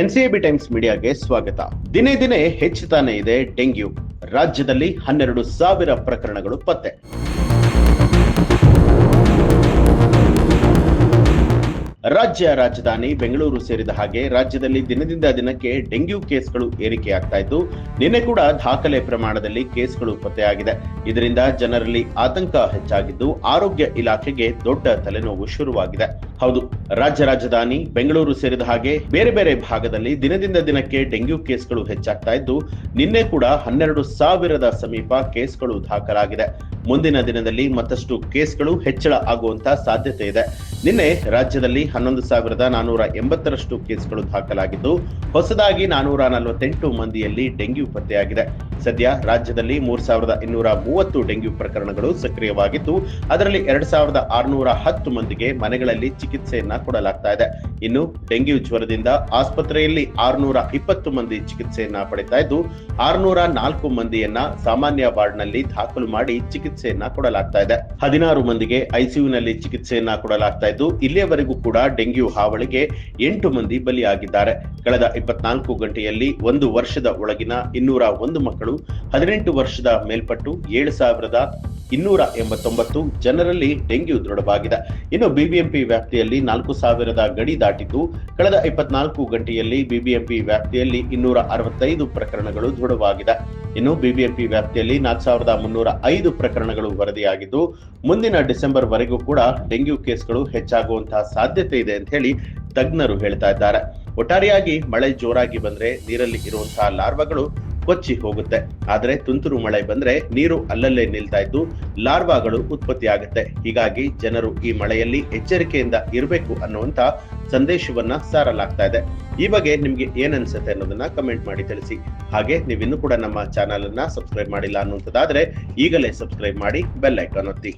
ಎನ್ಸಿಎಬಿ times ಮೀಡಿಯಾಗೆ ಸ್ವಾಗತ. ದಿನೇ ದಿನೇ ಹೆಚ್ಚುತ್ತಾನೆ ಇದೆ ಡೆಂಗ್ಯೂ. ರಾಜ್ಯದಲ್ಲಿ ಹನ್ನೆರಡು ಸಾವಿರ ಪ್ರಕರಣಗಳು ಪತ್ತೆ. ರಾಜ್ಯ ರಾಜಧಾನಿ ಬೆಂಗಳೂರು ಸೇರಿದ ಹಾಗೆ ರಾಜ್ಯದಲ್ಲಿ ದಿನದಿಂದ ದಿನಕ್ಕೆ ಡೆಂಗ್ಯೂ ಕೇಸ್ಗಳು ಏರಿಕೆಯಾಗ್ತಾ ಇದ್ದು, ನಿನ್ನೆ ಕೂಡ ದಾಖಲೆ ಪ್ರಮಾಣದಲ್ಲಿ ಕೇಸ್ಗಳು ಪತ್ತೆಯಾಗಿದೆ. ಇದರಿಂದ ಜನರಲ್ಲಿ ಆತಂಕ ಹೆಚ್ಚಾಗಿದ್ದು, ಆರೋಗ್ಯ ಇಲಾಖೆಗೆ ದೊಡ್ಡ ತಲೆನೋವು ಶುರುವಾಗಿದೆ. ಹೌದು, ರಾಜ್ಯ ರಾಜಧಾನಿ ಬೆಂಗಳೂರು ಸೇರಿದ ಹಾಗೆ ಬೇರೆ ಬೇರೆ ಭಾಗದಲ್ಲಿ ದಿನದಿಂದ ದಿನಕ್ಕೆ ಡೆಂಗ್ಯೂ ಕೇಸ್ಗಳು ಹೆಚ್ಚಾಗ್ತಾ ಇದ್ದು, ನಿನ್ನೆ ಕೂಡ ಹನ್ನೆರಡು ಸಾವಿರದ ಸಮೀಪ ಕೇಸ್ಗಳು ದಾಖಲಾಗಿದೆ. ಮುಂದಿನ ದಿನದಲ್ಲಿ ಮತ್ತಷ್ಟು ಕೇಸ್ಗಳು ಹೆಚ್ಚಳ ಆಗುವಂತ ಸಾಧ್ಯತೆ ಇದೆ. ನಿನ್ನೆ ರಾಜ್ಯದಲ್ಲಿ ಹನ್ನೊಂದು ಸಾವಿರದ ನಾನೂರ ಎಂಬತ್ತರಷ್ಟು ಕೇಸ್ಗಳು ದಾಖಲಾಗಿದ್ದು, ಹೊಸದಾಗಿ ನಾನೂರ ನಲವತ್ತೆಂಟು ಮಂದಿಯಲ್ಲಿ ಡೆಂಗ್ಯೂ ಪತ್ತೆಯಾಗಿದೆ. ಸದ್ಯ ರಾಜ್ಯದಲ್ಲಿ ಮೂರ್ ಸಾವಿರದ ಇನ್ನೂರ ಮೂವತ್ತು ಡೆಂಗ್ಯೂ ಪ್ರಕರಣಗಳು ಸಕ್ರಿಯವಾಗಿದ್ದು, ಅದರಲ್ಲಿ ಎರಡ್ ಸಾವಿರದ ಆರುನೂರ ಹತ್ತು ಮಂದಿಗೆ ಮನೆಗಳಲ್ಲಿ ಚಿಕಿತ್ಸೆಯನ್ನ ಕೊಡಲಾಗ್ತಾ ಇದೆ. ಇನ್ನು ಡೆಂಗ್ಯೂ ಜ್ವರದಿಂದ ಆಸ್ಪತ್ರೆಯಲ್ಲಿ ಆರುನೂರ ಇಪ್ಪತ್ತು ಮಂದಿ ಚಿಕಿತ್ಸೆಯನ್ನ ಪಡಿತಾ ಇದ್ದು, ಆರುನೂರ ನಾಲ್ಕು ಮಂದಿಯನ್ನ ಸಾಮಾನ್ಯ ವಾರ್ಡ್ನಲ್ಲಿ ದಾಖಲು ಮಾಡಿ ಚಿಕಿತ್ಸೆಯನ್ನ ಕೊಡಲಾಗ್ತಾ ಇದೆ. ಹದಿನಾರು ಮಂದಿಗೆ ಐಸಿಯುನಲ್ಲಿ ಚಿಕಿತ್ಸೆಯನ್ನ ಕೊಡಲಾಗ್ತಾ ಇದ್ದು, ಇಲ್ಲಿಯವರೆಗೂ ಕೂಡ ಡೆಂಗ್ಯೂ ಹಾವಳಿಗೆ ಎಂಟು ಮಂದಿ ಬಲಿಯಾಗಿದ್ದಾರೆ. ಕಳೆದ ಇಪ್ಪತ್ನಾಲ್ಕು ಗಂಟೆಯಲ್ಲಿ ಒಂದು ವರ್ಷದ ಒಳಗಿನ ಇನ್ನೂರ ಒಂದು ಮಕ್ಕಳು, ಹದಿನೆಂಟು ವರ್ಷದ ಮೇಲ್ಪಟ್ಟು ಏಳು ಸಾವಿರದ ಇನ್ನೂರ ಎಂಬತ್ತೊಂಬತ್ತು ಜನರಲ್ಲಿ ಡೆಂಗ್ಯೂ ದೃಢವಾಗಿದೆ. ಇನ್ನು ಬಿಬಿಎಂಪಿ ವ್ಯಾಪ್ತಿಯಲ್ಲಿ ನಾಲ್ಕು ಸಾವಿರದ ಗಡಿ ದಾಟಿದ್ದು, ಕಳೆದ ಇಪ್ಪತ್ನಾಲ್ಕು ಗಂಟೆಯಲ್ಲಿ ಬಿಬಿಎಂಪಿ ವ್ಯಾಪ್ತಿಯಲ್ಲಿ ಇನ್ನೂರ ಅರವತ್ತೈದು ಪ್ರಕರಣಗಳು ದೃಢವಾಗಿದೆ. ಇನ್ನು ಬಿಬಿಎಂಪಿ ವ್ಯಾಪ್ತಿಯಲ್ಲಿ ನಾಲ್ಕು ಸಾವಿರದ ಮುನ್ನೂರ ಐದು ಪ್ರಕರಣಗಳು ವರದಿಯಾಗಿದ್ದು, ಮುಂದಿನ ಡಿಸೆಂಬರ್ ವರೆಗೂ ಕೂಡ ಡೆಂಗ್ಯೂ ಕೇಸ್ಗಳು ಹೆಚ್ಚಾಗುವಂತಹ ಸಾಧ್ಯತೆ ಇದೆ ಅಂತ ಹೇಳಿ ತಜ್ಞರು ಹೇಳ್ತಾ ಇದ್ದಾರೆ. ಒಟ್ಟಾರೆಯಾಗಿ ಮಳೆ ಜೋರಾಗಿ ಬಂದ್ರೆ ನೀರಲ್ಲಿ ಇರುವಂತಹ ಲಾರ್ವಾಗಳು ಕೊಚ್ಚಿ ಹೋಗುತ್ತೆ. ಆದರೆ ತುಂತುರು ಮಳೆ ಬಂದ್ರೆ ನೀರು ಅಲ್ಲಲ್ಲೇ ನಿಲ್ತಾ ಇದ್ದು ಲಾರ್ವಾಗಳು ಉತ್ಪತ್ತಿಯಾಗುತ್ತೆ ಹೀಗಾಗಿ ಜನರು ಈ ಮಳೆಯಲ್ಲಿ ಎಚ್ಚರಿಕೆಯಿಂದ ಇರಬೇಕು ಅನ್ನುವಂತ ಸಂದೇಶವನ್ನ ಸಾರಲಾಗ್ತಾ ಇದೆ. ಈ ಬಗ್ಗೆ ನಿಮ್ಗೆ ಏನನ್ಸುತ್ತೆ ಅನ್ನೋದನ್ನ ಕಮೆಂಟ್ ಮಾಡಿ ತಿಳಿಸಿ. ಹಾಗೆ ನೀವಿನ್ನೂ ಕೂಡ ನಮ್ಮ ಚಾನಲ್ ಅನ್ನ ಸಬ್ಸ್ಕ್ರೈಬ್ ಮಾಡಿಲ್ಲ ಅನ್ನುವಂಥದ್ದಾದ್ರೆ ಈಗಲೇ ಸಬ್ಸ್ಕ್ರೈಬ್ ಮಾಡಿ ಬೆಲ್ ಐಕಾನ್ ಒತ್ತಿ.